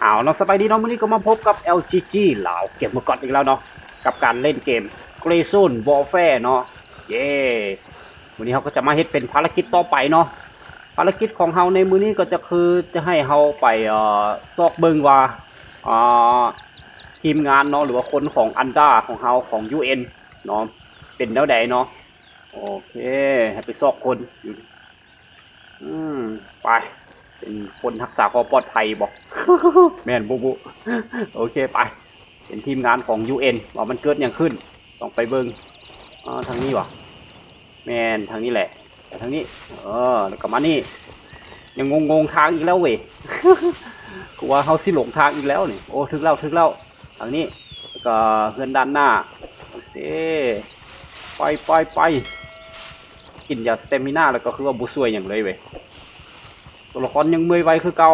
เอาเนาะสบายดีเนาะวันนี้ก็มาพบกับ LGG เหล่าเก็บมาก่อนอีกแล้วเนาะกับการเล่นเกม g r a z o n Warfare เนาะเย้วันนี้เขาก็จะมาเฮ็ดเป็นภารกิจต่อไปเนาะภารกิจของเฮาในมื้อนี้ก็จะคือจะให้เฮาไปเอ่อซอกเบิงว่าอ่าทีมงานเนาะหรือว่าคนของอันดาของเฮาของ UN เนาะเป็นแนวใดเนาะโอเคให้ไปซอกคนอยู่อืมไป คนรักษาความปลอดภัยบอก แม่นบุบุโอเคไป เป็นทีมงานของ UN ว่ามันเกิดอย่างขึ้น ต้องไปเบิงอ๋อทางนี้วะแม่นทางนี้แหละ แต่ทางนี้ เออแล้วก็มานี่ ยังงงงๆทางอีกแล้วเว้ยกูว่าเขาสิหลงทางอีกแล้วนี่โอ้ถึงแล้วถึงแล้วทางนี้แล้วก็เพื่อนด้านหน้าโอเคไปไปไปกินยาสเตมิน่าแล้วก็คือว่าบุซวยอย่างเลยเว้ย ตัวละครยังเมื่อยไวคือเก่า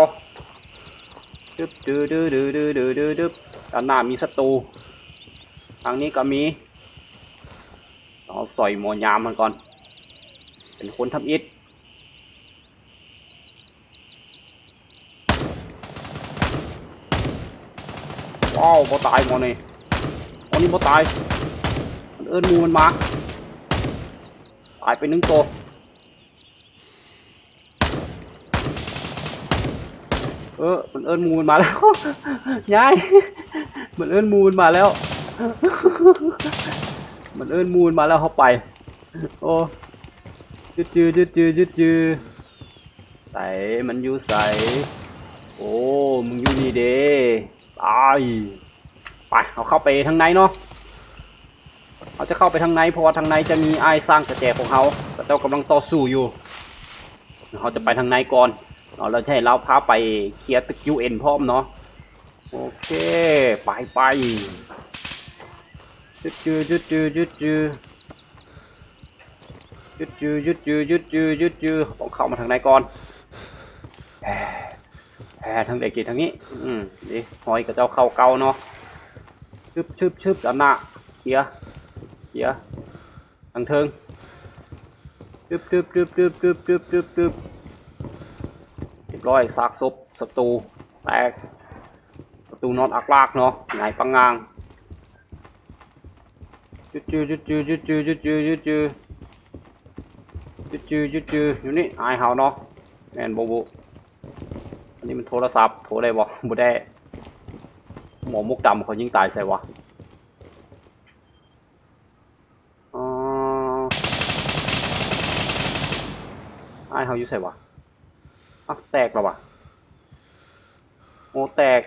ดึบดื้อดื้อดื้อดื้อดื้อดื้อดึบด้านหน้ามีศัตรูทางนี้ก็มีเอาสอยหมอยามมันก่อน เป็นคนทำอิฐว้าวบ่ตายหมอนี่หมอนี่บ่ตาย มันเอิ้นมูมันมา ตายไปหนึ่งตัว ออมันเอิ้นมูมันมาแล้วยายมันเอิ้นมูมันมาแล้ว มันเอิ้นมูมันมาแล้วเขาไป โอ้จืดจืดจืดจืดจืดจืดใส่มันอยู่ใส่โอ้ มึงอยู่นี่เด้ตายไปเอาเข้าไปทางในเนาะเขาจะเข้าไปทางในเพราะว่าทางในจะมีไอ้สร้างกระแจของเขาแต่เจ้ากำลังต่อสู้อยู่ เขาจะไปทางในก่อน เราใช่เราพาไปเคลียร์ตึกยูเอ็นพร้อมเนาะโอเค ไปไปจุดจือจุดจือจุดจือจุดจือจุดจือจุดจือจุดจือต้องเข้ามาทางไหนก่อนแแทางเด็กกีทางนี้ อืมดิหอยกับเจ้าเข่าเก่าเนาะชึบชึบชึบด้านหน้าเกียร์เกียร์ทางเทิงชึบชึบชึบชึบชึบชึบชึบ เรียบร้อยซากศพศัตรูแตกศัตรูนอนอักลากเนาะไงปังงางจุดจืดจุดจืดจุดจืดจุดจืดจุดจืดจุดจืดจุดจืดอยู่นี่ไอายเฮาเนาะแมนโบโบอันนี้มันโทรศัพท์โทรได้บ่บ่ได้หมอมุกดำเขายิงตายใส่วะอ๋ออายเฮาอยู่ใส่วะ อะแตกแล้ววะโอ้แตก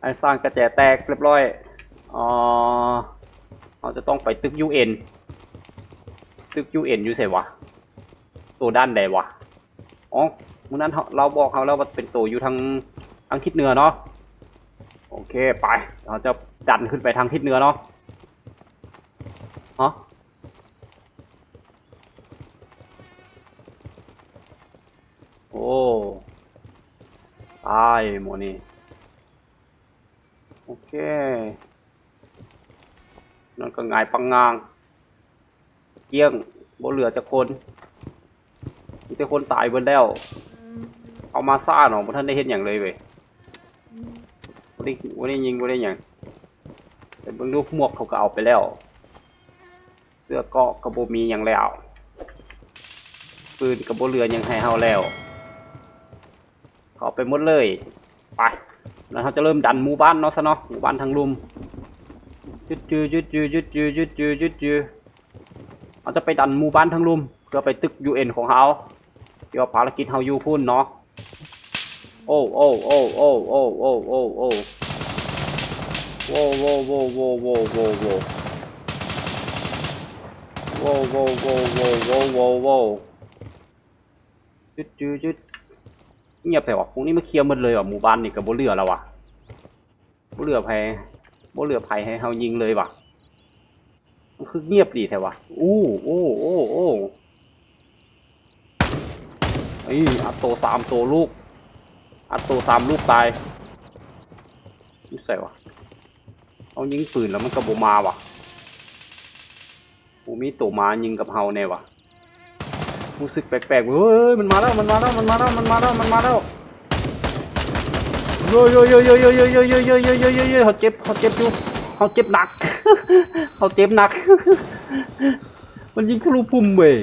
ไอ้สร้างกระแจแตกเรียบร้อยอ๋อเราจะต้องไปตึกยูเอ็นตึกยูเอ็นยู่ใส่วะ ตัวด้านใดวะ อ๋อมื่อนั้นเราเราบอกเขาแล้วว่าเป็นตัวอยู่ทางทางทิศเหนือเนาะ โอเคไป เราจะดันขึ้นไปทางทิศเหนือเนาะฮะ โอ้ตายหมดนี่โอเคนั่นก็ไงายปังงางเกี้ยงบ่เหลือจะคนมีแต่คนตายเบิดแล้ว เอามาซ่าหนอบ่ท่านได้เห็นอย่างเลยเว้ยบ่ได้บ่ได้ยิงบ่ได้หยังแต่เบิ่งดูหมวกเขาก็เอาไปแล้ว เสื้อเกราะก็บ่มีหยังแล้วปืนก็บ่เหลือยังให้เฮาแล้ว ไปหมดเลย ไป แล้วเราจะเริ่มดันหมู่บ้านเนาะซะเนาะหมู่บ้านทางลุมจุดจือจุดจือจุดจือจุดจือจุดจือเราจะไปดันหมู่บ้านทางลุมเพื่อไปตึกยูเอ็นของเขาเดี๋ยวภารกิจเขาอยู่พุ่นเนาะโอ้โอ้โอ้โอ้โอ้โอ้โอ้โอ้โว้โว้โว้โว้โว้โว้โว้โว้โว้โว้โว้โว้โว้โว้จุดจือจุด เงียบแต่ว่าพวกนี้มาเคลียร์หมดเลยว่ะหมู่บ้านนี่กับบ่เหลือแล้วว่ะบ่เหลือภัยบ่เหลือภัยให้เฮายิงเลยว่ะมันคือเงียบดีแท้ว่ะอู้โอ้โอ้โอ้ไอ้อัดโตสามตัวลูก อัดโตสามลูกตายนี่ใส่วะเอายิงปืนแล้วมันก็บ่มาว่ะกูมีตัวมายิงกับเฮาแน่ว่ะ รู้สึกแปลกๆเฮ้ยมันมาแล้วมันมาแล้วมันมาแล้วมันมาแล้วมันมาแล้วโยโยโยโยโยโยโยโยโยโยโยโยโยเขาเจ็บเขาเจ็บอยู่เขาเจ็บหนักเขาเจ็บหนัก มันยิงทะลุพุ่มเว้ย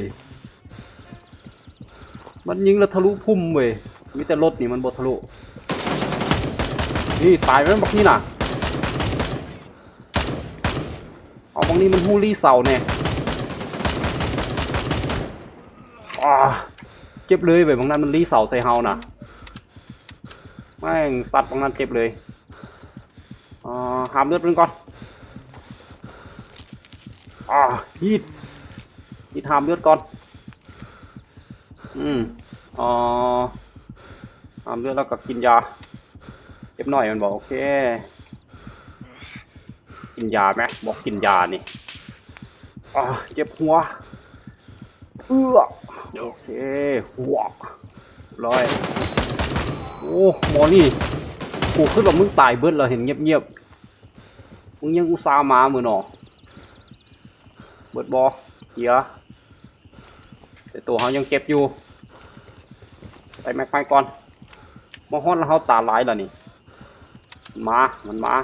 มันยิงแล้วทะลุพุ่มเว้ยมีแต่รถนี่มันบททะลุนี่ตายไหมบอกนี่น่ะเอาบางนี้มันฮูลี่เสาเนี่ยอ่า เจ็บเลยเว้ยบางนั้นมันรีเสาใส่เฮาน่ะแม่งสัตว์ตรงนั้นเจ็บเลยอ่าหามเลือดมันก่อนอ่าฮีดฮีดหามเลือดก่อน อืมอ๋อหามเลือดแล้วก็กินยาเจ็บหน่อยมันบอกโอเค กินยาไหมบอกกินยานี่อ่าเจ็บหัว เอื้อโอเคหัวร้อยโอ้มอนี่กูขึ้นว่ามึงตายเบิดแล้วเห็นเงียบๆมึงยังอุตส่าห์มามือหนอเบิดบอเกียแต่ตัวเขายังเก็บอยู่ไปแม็กไปก่อนมาฮอนแล้วเขาตาลายแล้วนี่มันมามันมา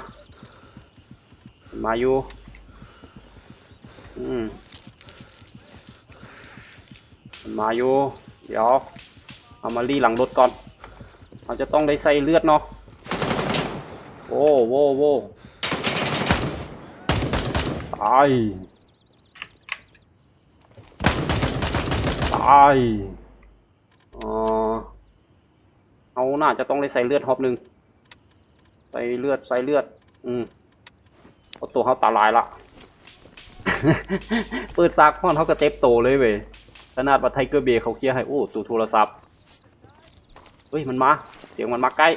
มันมาอยู่อืม มาอยู่เดี๋ยวเอามารีหลังรถก่อนเราจะต้องได้ใส่เลือดเนาะโอ้โว้โว้ตายตายอ๋อเอาน่าจะต้องได้ใส่เลือดฮอบหนึ่งใส่เลือดใส่เลือด อืมเพราะตัวเขาตาลายละ เปิดซากพ่อนเขาก็เต็บโตเลยเว้ย ขนาดว่าไทเกอร์เบย์เขาเคลียร์ให้โอ้ตัวโทรศัพท์เฮ้ยมันมา เสียงมันมาใกล้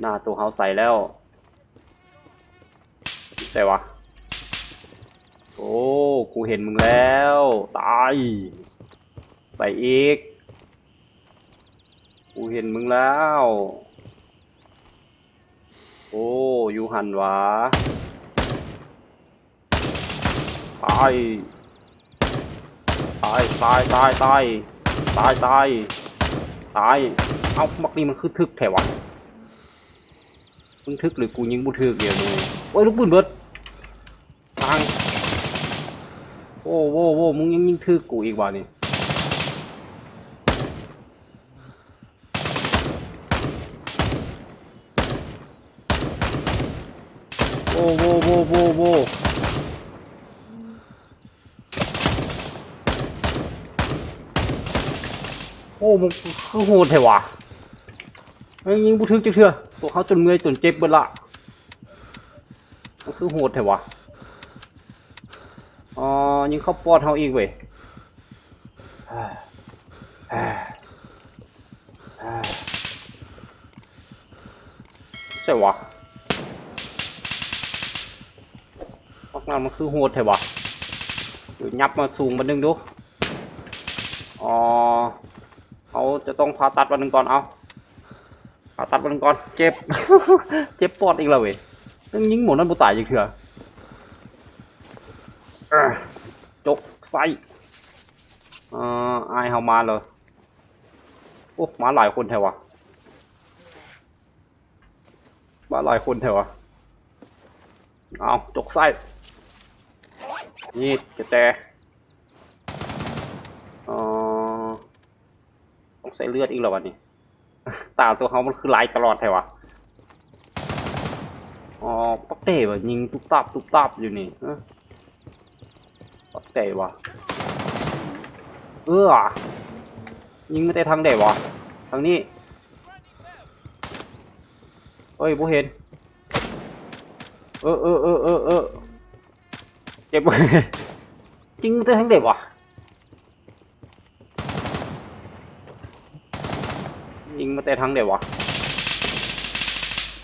หน้าตัวเขาใส่แล้วแต่วะโอ้กูเห็นมึงแล้ว ตาย ใส่อีก กูเห็นมึงแล้ว โอ้อยู่หันวะ ตายายตายตายตายตายตายตายเอามักนี่มันคือทึกแถวะมึงทึกหรือกูยิงบุทึกเดียวเลยโอ้ยลูกปืนเบิดทางโอ้โว้โว้มึงยังยิงทึกกูอีกว่ะนี่โว้โว้โว้โว้โว้โอ้มันคือโหดแถวะไอ้ยิงบุทึกจังเถื่อตัวเขาจนเมื่อยจนเจ็บเบิดละมันคือโหดแถวะอ๋อยิงเข้าปอดเขาอีกเว้ยใช่วะพักนั้นมันคือโหดแถวะเดี๋ยวยับมาสูงมาหนึ่งดูอ๋อ เขาจะต้องผ่าตัดวันหนึ่งก่อนเอาผ่าตัดวันหนึ่งก่อน เจ็บ เจ็บปอดอีกแล้วเว้ยต้องยิงหมดนั่นบุตายอีกเถื่อเอ้อจกไส้เอ่ออเฮามาเลยโอ้มาหลายคนแถวะมาหลายคนแถวะเอาจกไส้นี่กระแจอ๋อต้องใส่เลือดอีกแล้ววันนี้ตาตัวเขามันคือลายตลอดแถวะอ๋อปักเตะวะยิงตุบตับตุบตับอยู่นี่ปักเตะวะเออยิงไม่ได้ทางเดวะทางนี้เฮ้ยผู้เห็น เออเออเออเออเออเจ็บจริงจะทั้งเด็กวะยิง มาแต่ทั้งเด็กวะ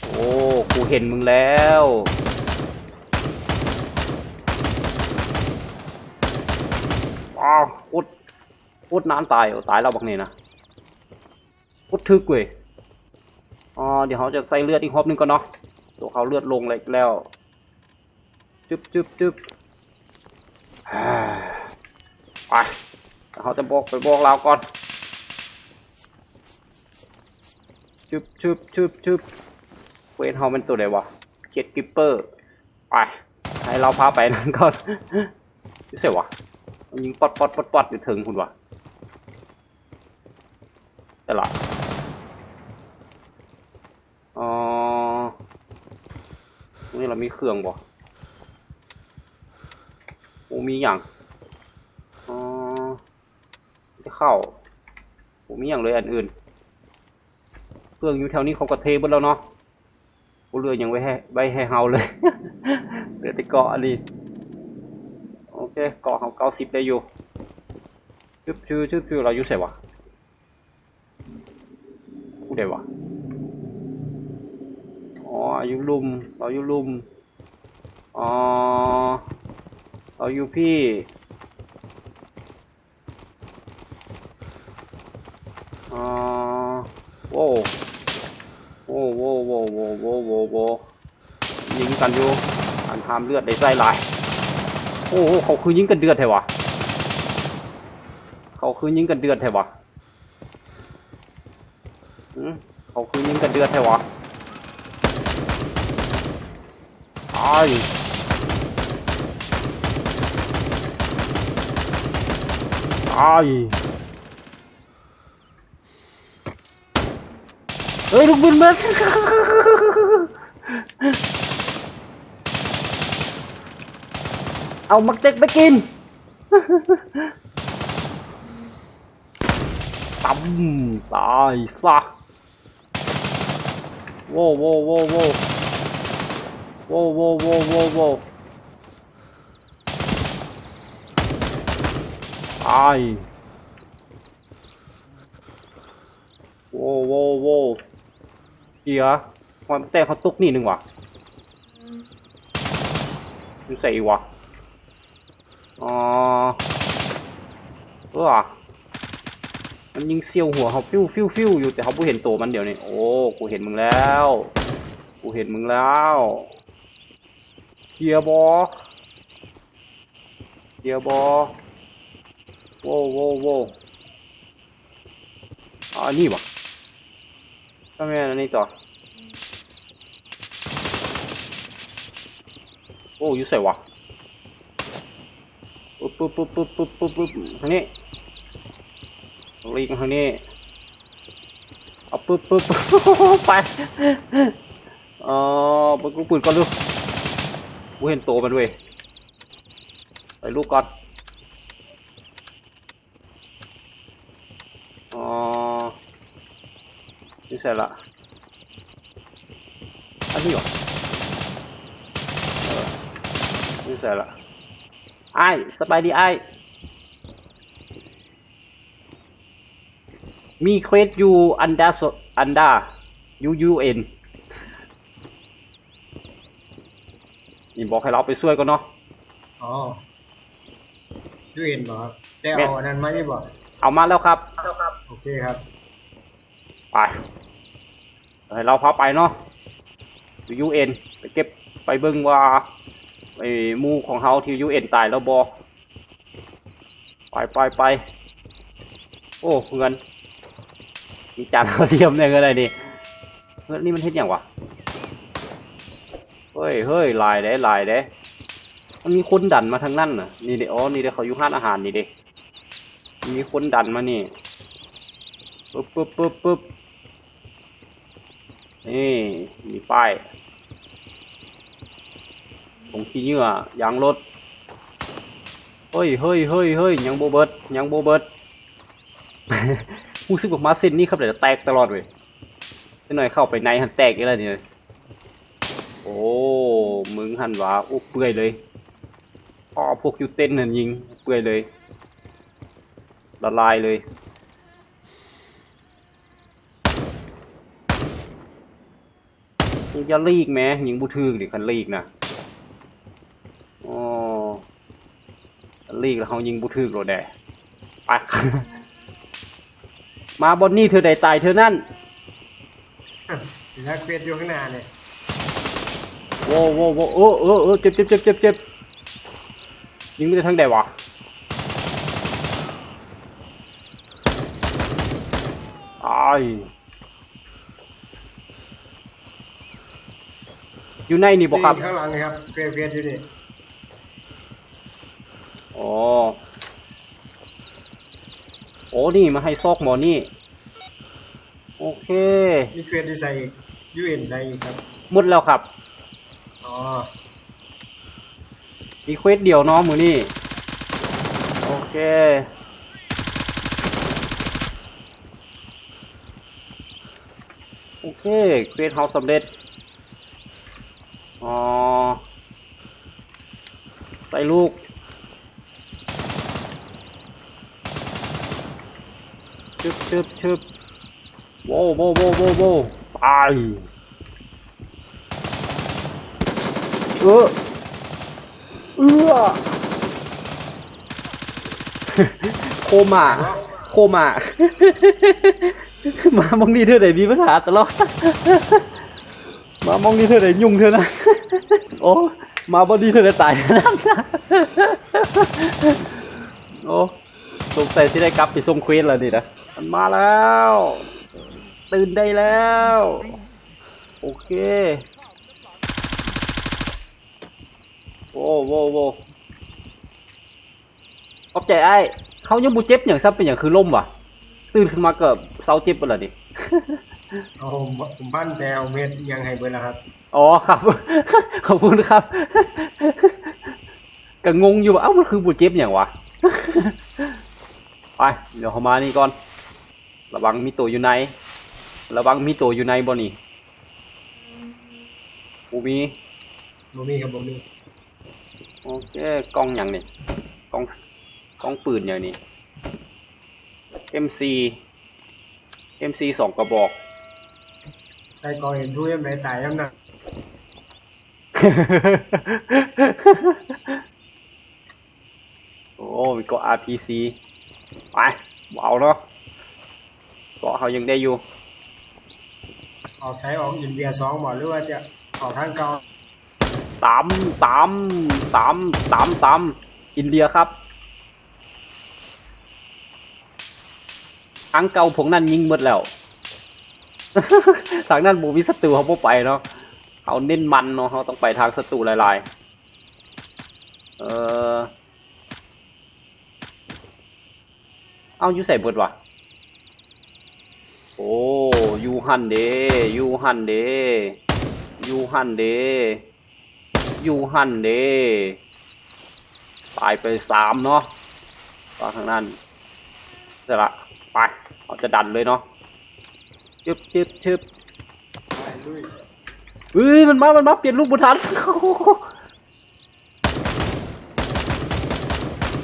โอ้ กูเห็นมึงแล้วอ้าวอุดอุดนานตายโอ้ตายแล้วบักนี่นะอุดทึกเว้ยอ๋อเดี๋ยวเขาจะใส่เลือดอีกรอบนึงก่อนเนาะ ตัวเขาเลือดลงเลยแล้ว จึ๊บจึ๊บจึ๊บอ่าไปเขาจะบอกไปบอกเราก่อน ชึบชึบชึบชึบเวนเฮามันตัวไหนวะเจ็ดกิปเปอร์ไปให้เราพาไปนั่นก่อนรู้สึกวะมันยิงปอดปอดปอดปอดอยู่ถึงคุณวะแต่ละอ๋อตรงนี้เรามีเครื่องบ่โอ้มีอย่างอ๋อจะเข้าโอ้มีอย่างเลยอันอื่น เครื่องอยู่แถวนี้เขาก็เทบดแล้วเนาะกูเรือยังไว้ให้ไว้ให้เฮาเลยเหลือแต่เกาะอันนี้โอเคเกาะเฮาเก้าสิบได้อยู่ชื่อชื่อชื่อชื่อเราอยู่ใส่วะกูได้วะอ๋ออยู่ลุมเราอยู่ลุมอ๋อเราอยู่พี่อ๋อโว้ โว้วโว้วโวยิงกันอยู่อันทามเลือดได้ไส้ลาย โอ้โหเขาคือยิงกันเดือดแท้วะเขาคือยิงกันเดือดแท้วะเขาคือยิงกันเดือดแท้วะตายตาย เฮ้ยลูกบินมันเอามักเต็กไปกินตั้มตายซะโว้โว้โว้โว้โว้โว้โว้โว้โว้ตายโว้โว้โว้ เกียร์ความแต่เขาตุกนี่หนึ่งว่ะดูใส่อีกวะอ๋อเออมันยิงเซียวหัวเขาฟิวฟิวฟิวอยู่แต่เขาไม่เห็นตัวมันเดี๋ยวนี้โอ้กูเห็นมึงแล้วกูเห็นมึงแล้วเกียร์บอเกียร์บอโว้โว้โว้อ่านี่วะ ทำไมอันนี้ต่อ โอ้อยูใส่วะปุ๊บปุ๊บปุ๊บปุ๊บปุ๊บปุ๊บปุ๊บทางนี้ลิงทางนี้เอาปุ๊บปุ๊บไปอ๋อปืนปืนก่อนลูกกูเห็นโตมันเว้ยไปลูกก่อนอ๋อนี่ใส่ ละ อันนี้เหรอเออนี่ใส่ละไอ้สบายดีไอ้มีเควสอยู่อันดาสอันดายูยูเอ็นนี่บอกให้เราไปช่วยก่อนเนาะอ๋อยูเอ็นเหรอครับแต่เอาอันนั้นมาอีกบ่เอามาแล้วครับ โอเคครับ ไป ให้เราพาไปเนาะยูเอ็นไปเก็บไปเบิ่งว่าไอ้มูของเฮาที่ยูเอ็นตายแล้วบอไปไปไปโอ้เงินมีจานกระเทียมเนี่ยเงินอะไรนี่เงินนี่มันเฮ็ดหยังวะเฮ้ยเฮ้ยลายเด้ลายเด้มันมีคนดันมาทางนั้นน่ะนี่เด้อ๋อนี่เด้เขาอยู่ห้านอาหารนี่เด้มีคนดันมานี่ปึ๊บปึ๊บปึ๊บปึ๊บ นี่มีป้ายผงขี้เหงื่อยางรถ เฮ้ยเฮ้ยเฮ้ยเฮ้ยยังโบเบิร์ดยังโบเบิร์ดรู้สึกว่ามาเส้นนี่ครับเดี๋ยวจะแตกตลอดเว้ยนิดหน่อยเข้าไปในหันแตกอีกแล้วเนี่ยโอ้ มึงหันว่าอุกเปื่อยเลยอ๋อพวกยูเต้นหันยิง เปื่อยเลย ละลายเลย ยิงจะลีกไหมยิงบูทึกดิคันลีกนะอ๋อคันลีกแล้วเขายิงบูทึกโรแดไปมาบนนี่เธอใดตายเธอนั่นแล้วเควสอยู่ข้างหน้าเนี่ยโว้โว้โว้เออเออเออเจ็บเจ็บเจ็บเจ็บเจ็บยิงไม่ได้ทั้งใดวะตาย อยู่ในนี่บ่ครับ ข้างหลังเลยครับเฟียเฟียอยู่นี่อ๋อ โอ้นี่มาให้ซอกหมอนี่ โอเคมีเฟียที่ใส่ยูเอ็นใส่อีกครับ หมดแล้วครับอ๋อมีเควสเดียวเนาะมือนี่ โอเค โอเค เควสเฮาสำเร็จ อ๋อ ใส่ลูก ชึบชึบชึบโว้โว้โว้โว้โว้ตายเออเอื้อโคมาโคมา มามองนี่เธอไหนมีปัญหาตลอด มามองนี่เธอไหนยุ่งเธอนะ โอ้มาบอดีเธอไหนตายนะโอ้สงสัยที่ได้กลับไปส่งควสแล้วนี่นะมันมาแล้ว ตื่นได้แล้ว โอเคโว้โว้โว้ขอบใจไอ้เขายังบูเจ็บอย่างซ้ำเป็นอย่างคือล่มว่ะ ตื่นขึ้นมาเกิดเซาเจ็บไปแล้วดิ เอาผมผมพันแปลเม็ดยังให้เบิดแล้วครับ อ๋อครับ ขอบคุณครับก็งงอยู่ว่าเอ้ามันคือบูเจ็บอย่างวะไปเดี๋ยวเขามานี่ก่อน ระวังมีตัวอยู่ใน ระวังมีตัวอยู่ในบ่นี่อูมีบ่มีครับบ่มีโอเคกล้องอย่างนี่กล้องกล้องปืนอย่างนี้ MC MC สองกระบอก ใส่กองเห็นผู้ยังไงตายยังนะโอ้มีเก็ RPC ไปว้าวเนาะเกาะเขายังได้อยู่ ออกใช้ออกอินเดียสองบ่หรือว่าจะออกทางเก่าตามตามตามตามตามอินเดียครับทางเก่าพวกนั้นยิงหมดแล้ว ทางนั้นบูมีศัตรูเขาบ่ไปเนาะเขาเน้นมันเนาะเขาต้องไปทางศัตรูหลายๆ เออเอายูใส่เบิดวะโอ้ยูฮันเดยูฮันเดยูฮันเดยูฮันเดตายไปสามเนาะตอนข้างนั้นเสร็จละไปเราจะดันเลยเนาะ ชึบชึบชึบไปลุยเฮ้ย มันมา มันมา เปลี่ยนรูปบุทัน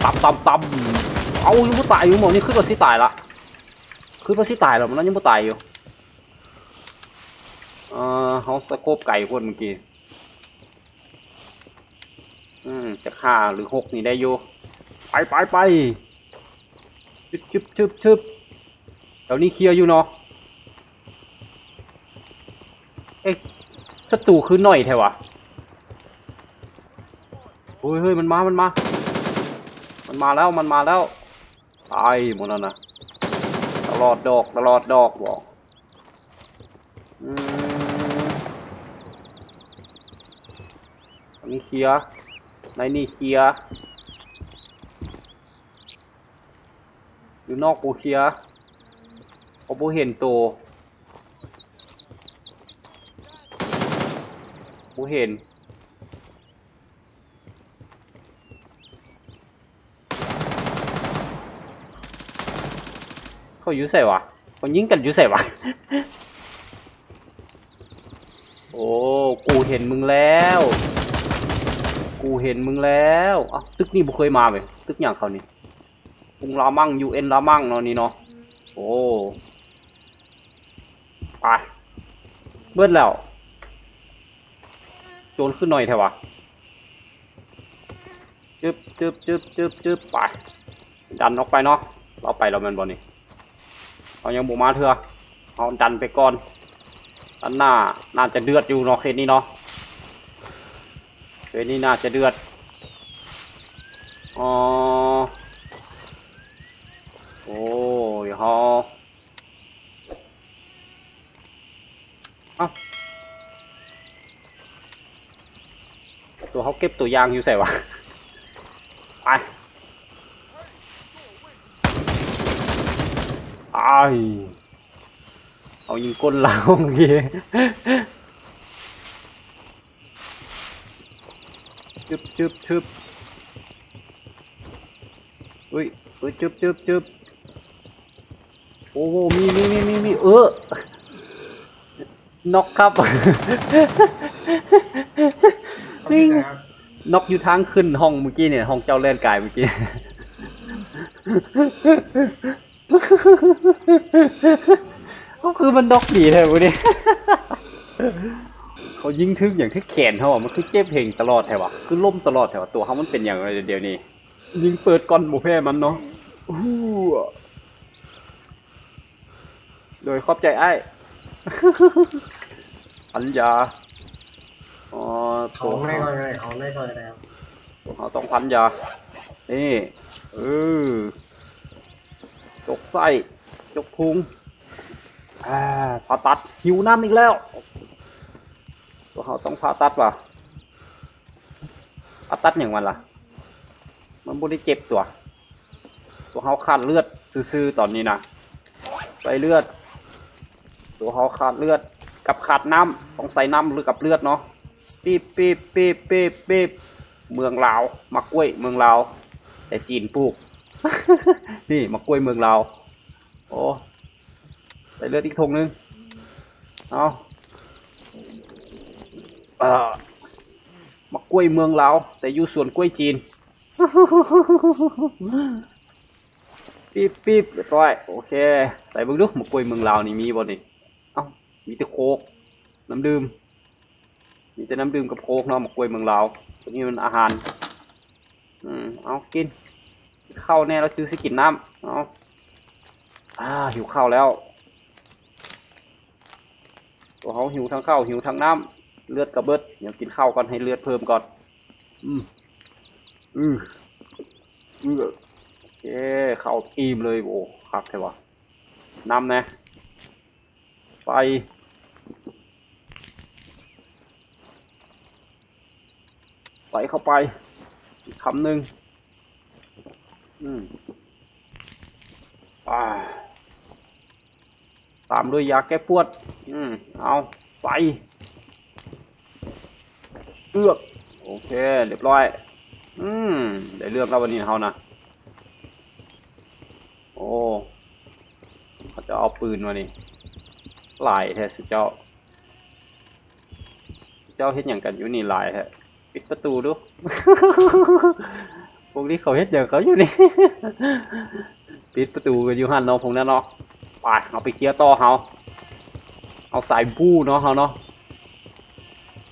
ตับตับตับเอายังไม่ตายอยู่หมอนี่ขึ้นมาสิตายละขึ้นมาสิตายแล้วมันยังไม่ตายอยู่เออเขาสโคบไก่คนเมื่อกี้ อืมจะห้าหรือหกนี่ได้อยู่ ไปไปไปชึบชึบชึบชึบแถวนี้เคลียร์อยู่เนาะ เอ๊ะศัตรูคือหน่อยแท้วะเฮ้ยเฮ้ยมันมา มันมา มันมาแล้ว มันมาแล้ว ตายหมดแล้วนะ ตลอดดอก ตลอดดอกบอกอืมอันนี้เคลียร์ในนี่เคลียร์อยู่นอกปูเคลียร์เพราปูเห็นตัว เห็น เขาอยู่ใส่วะเขายิงกันอยู่ใส่วะ โอ้ กูเห็นมึงแล้ว กูเห็นมึงแล้วอ้าตึกนี่บุเคยมาเว้ยตึกอย่างเขานี่กรุงรามั่งยูเอ็นรามั่งเนาะนี่เนาะ โอ้ ไป เบิดแล้ว โจรขึ้นหน่อยเถอะวะจึ๊บจึ๊บจึ๊บจึ๊บจึ๊บไป ดันออกไปเนาะ เราไปเราแมนบอลนี่เอายังบุมาเถอะเอาดันไปก่อนด้านหน้าน่าจะเดือดอยู่เนาะเคสนี้เนาะเคสนี้น่าจะเดือดอ๋อโอ้ยฮออ้า ตัวเขาเก็บตัวยางอยู่ใส่วะไปไอายเอายิงก้นเราเมื่อกี้จึบจึบจึบอุ้ยอุ้ยจึบจึบจึบโอ้โหมีมีมีมีมีเออนกครับ ขอบคุณครับนกอยู่ทางขึ้นห้องเมื่อกี้เนี่ยห้องเจ้าเล่นกายเมื่อกี้ก็คือมันนกดีเลยวันนี้เขายิงทึกอย่างที่แขนเขาอะมันคือเจ็บเพลงตลอดแถวะคือล่มตลอดแถวะตัวเขามันเป็นอย่างไรเดี๋ยวนี้ยิงเปิดก้อนโมแพ้มันเนาะอู้หูโดยขอบใจไอ้ปัญญา อ๋อขตัอวงในเขาก่อนเลยของในก่อนเลยครับตัวเขาต้องพันยา นี่เออจกไส้จกพุงอ่าผ่าตัดหิวน้ำอีกแล้วตัวเขาต้องผ่าตัดว่ะผ่าตัดอย่างมันล่ะ มันบ่ได้เจ็บตัว ตัวเขาขาดเลือดซื่อๆตอนนี้นะใส่เลือด ตัวเขาขาดเลือดกับขาดน้ำต้องใส่น้ำหรือกับเลือดเนาะ ปีบปีบปีบปีบปีบเมืองลาวมะกล้วยเมืองลาวแต่จีนปลูก นี่มะกล้วยเมืองลาวโอ้ใส่เลือดอีกทงหนึงเอาเอ่อมะกล้วยเมืองลาวแต่อยู่สวนกล้วยจีนปีบปีบเรียบร้อยโอเค ใส่เบิ่งดูมะกล้วยเมืองลาวนี่มีบ่นี่เอ้ามีแต่โคกน้ำดื่ม มีแต่น้ำดื่มกับโคกเนาะมะกล้วยเมืองลาวตัวนี้มันอาหาร อืมเอากิน เข้าแน่แล้วจื้อสิกินน้ำเอาอ่าหิวข้าวแล้วตัวเขาหิวทั้งข้าวหิวทั้งน้ำเลือดกระเบิดเดี๋ยวกินข้าวก่อนให้เลือดเพิ่มก่อน อืมอืออือโอเคเข้าทีมเลยโอ้คักใช่ปะน้ำนะไป ใส่เข้าไปอีกคำหนึ่งอืมอ่าตามด้วยยาแก้ปวด อืม เอาใส่เลือก โอเค เรียบร้อย อืม ได้เลือกแล้ววันนี้เขานะ โอ้เขาจะเอาปืนมานี่ลายแท้สุดเจ้า เจ้าเฮ็ดอย่างกันอยู่นี่ลายแท้ ปิดประตูดู พวกนี้เขาเฮ็ดอย่างเขาอยู่นี่ ปิดประตูกันอยู่หันเนาะพวกนั้นเนาะไปเอาไปเคลียร์ต่อเขาเอาสายบู้เนาะเขาเนาะ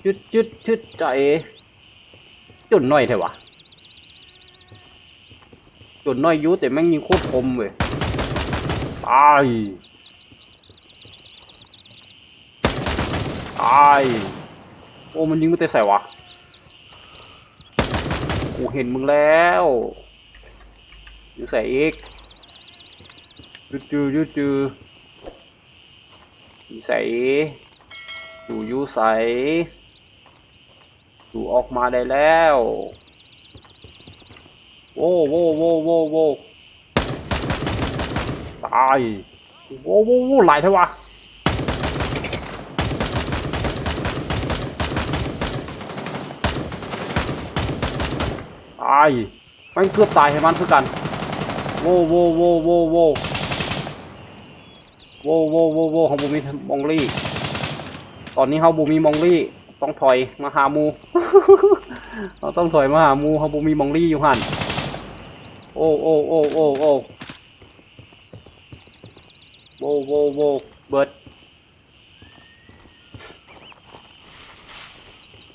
จุดจุดจุดใจจุดหน่อยเถอะวะจุดน้อยยุแต่แม่งยิงโคตรคมเว้ยตายตายโอ้มันยิงไม่ได้ใส่วะ กูเห็นมึงแล้วยิงใส่อีกยืดจือยืดจือยิงใส่อยู่อยูใส่อยู่ออกมาได้แล้วโว้โว้โว้โว้โว้ตายโว้โว้โว้ไหลเถอะวะตายมันเกือบตายให้มันคือกัน โว้โว้โว้โว้โว้โว้โว้โว้โว้ของบูมีมองลี่ ตอนนี้เขาบูมีมองลี่ ต้องถอยมาหาหมูเราต้องถอยมาหาหมูเขาบูมีมองลี่อยู่หันโอ้โอ้โอ้โอ้โอ้โวโวโวเบิร์ด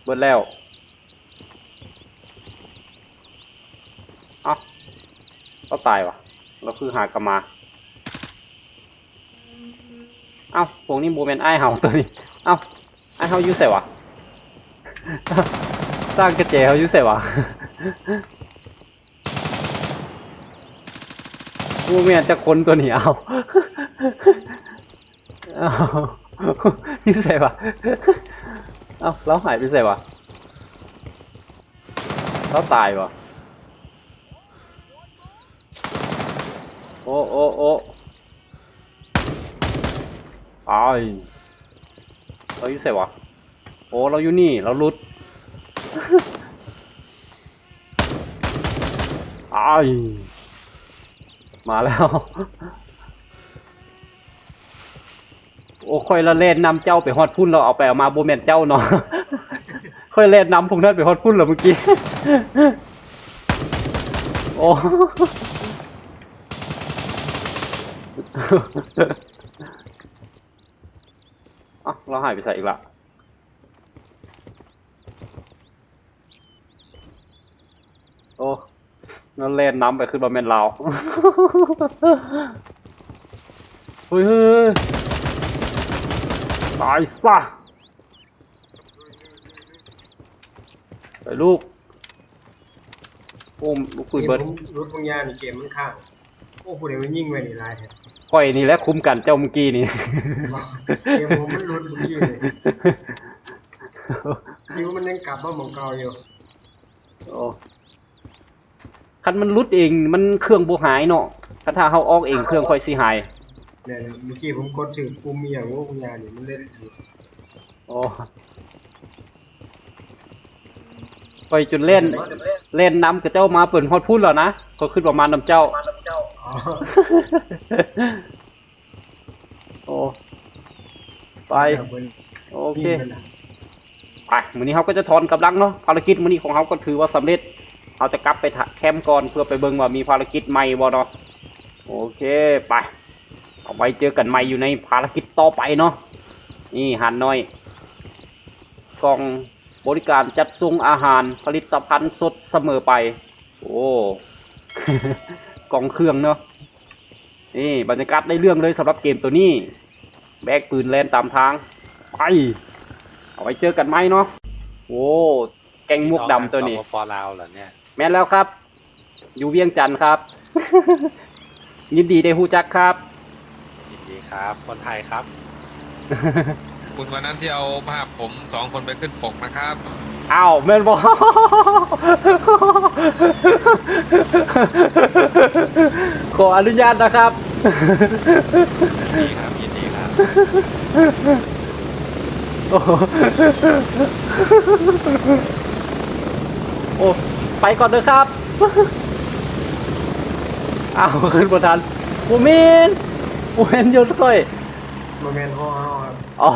เบิร์ดแล้ว เอ้าเรา ตายวะเราคือหากลับมา เอ้าพวกนี้โมเมนไอายเห่าตัวนี้ เอ้าไอเห่ายุ่ใส่วะสร้างกระเจเขายุ่ใส่วะกูเมียนจะคนตัวนี้เอาเอานี่ใส่ปะเอาแล้วหายไปใส่ปะแล้วตายวะ โอ้โอ้โอ้ตายเราอยู่ไหนวะโอ้เราอยู่นี่เราลุดตายมาแล้วโอ้ค่อยละเล่นนำเจ้าไปฮอดพุ่นเราเอาไปเอามาโบแมนเจ้าเนาะค่อยเล่นนำพวกนั้นไปฮอดพุ่นเหรอเมื่อกี้โอ้ อะเราหายไปใส่อีกละโอ้นั่นเล่นน้ำไปขึ้นมาเมนลาวเฮ้ยเฮ้ยตายซะไปลูกโอ้มลูกปืนเบิร์ดผมรุดบางอย่างนี่เกมมันข้าง โอ้ผู้ใดมันยิงไว้นี่ลายแท้ ข่อยนี่แหละคุ้มกันเจ้าเมื่อกี้นี่เกมผมมันรุดเมื่อกี้เลยคิวมันยังกลับมาหมองเก่าอยู่โอ้คันมันรุดเองมันเครื่องบ่หายเนาะคันถ้าเฮาออกเองเครื่องค่อยสิหายเนี่ยเมื่อกี้ผมกดชื่อปุ่มมีอย่างว่าบางอย่างนี่มันเล่นอยู่โอ้ไปจนเล่น เล่นน้ำกับเจ้ามาเปิ่นฮอดพุ่นแล้วนะก็ขึ้นประมาณน้ำเจ้าอ๋อ โอ้ ไป โอเคยิงมันน่ะไปมื้อนี้เขาก็จะถอนกำลังเนาะ ภารกิจมือนี้ของเขาก็ถือว่าสำเร็จเราจะกลับไปถะแคมป์ก่อนเพื่อไปเบิ่งว่ามีภารกิจใหม่บ่เนาะ โอเค ไป เอาไว้เจอกันใหม่อยู่ในภารกิจต่อไปเนาะ นี่หันหน่อย กล่องบริการจัดส่งอาหารผลิตภัณฑ์สดเสมอไป โอ้ กล่องเครื่องเนาะ นี่บรรยากาศได้เรื่องเลยสำหรับเกมตัวนี้ แบกปืนแลนตามทางไปเอาไว้เจอกันไหมเนาะโอ้แกงมวกดำตัวนี้สปปลาวเหรอเนี่ยแม่นแล้วครับ อยู่เวียงจันทร์ครับ ยินดีได้ฮู้จักครับ ยินดีครับ คนไทยครับ คุณวันนั้นที่เอาภาพผมสองคนไปขึ้นปกนะครับ อ้าวแม่นบอขออนุญาตนะครับยินดีครับยินดีครับโอ้โหโอ้ไปก่อนเถอะครับอ้าวขึ้นประทันโมเมนโมเมนต์ยศค่อยโมเมนต์ห่อๆครับอ๋อ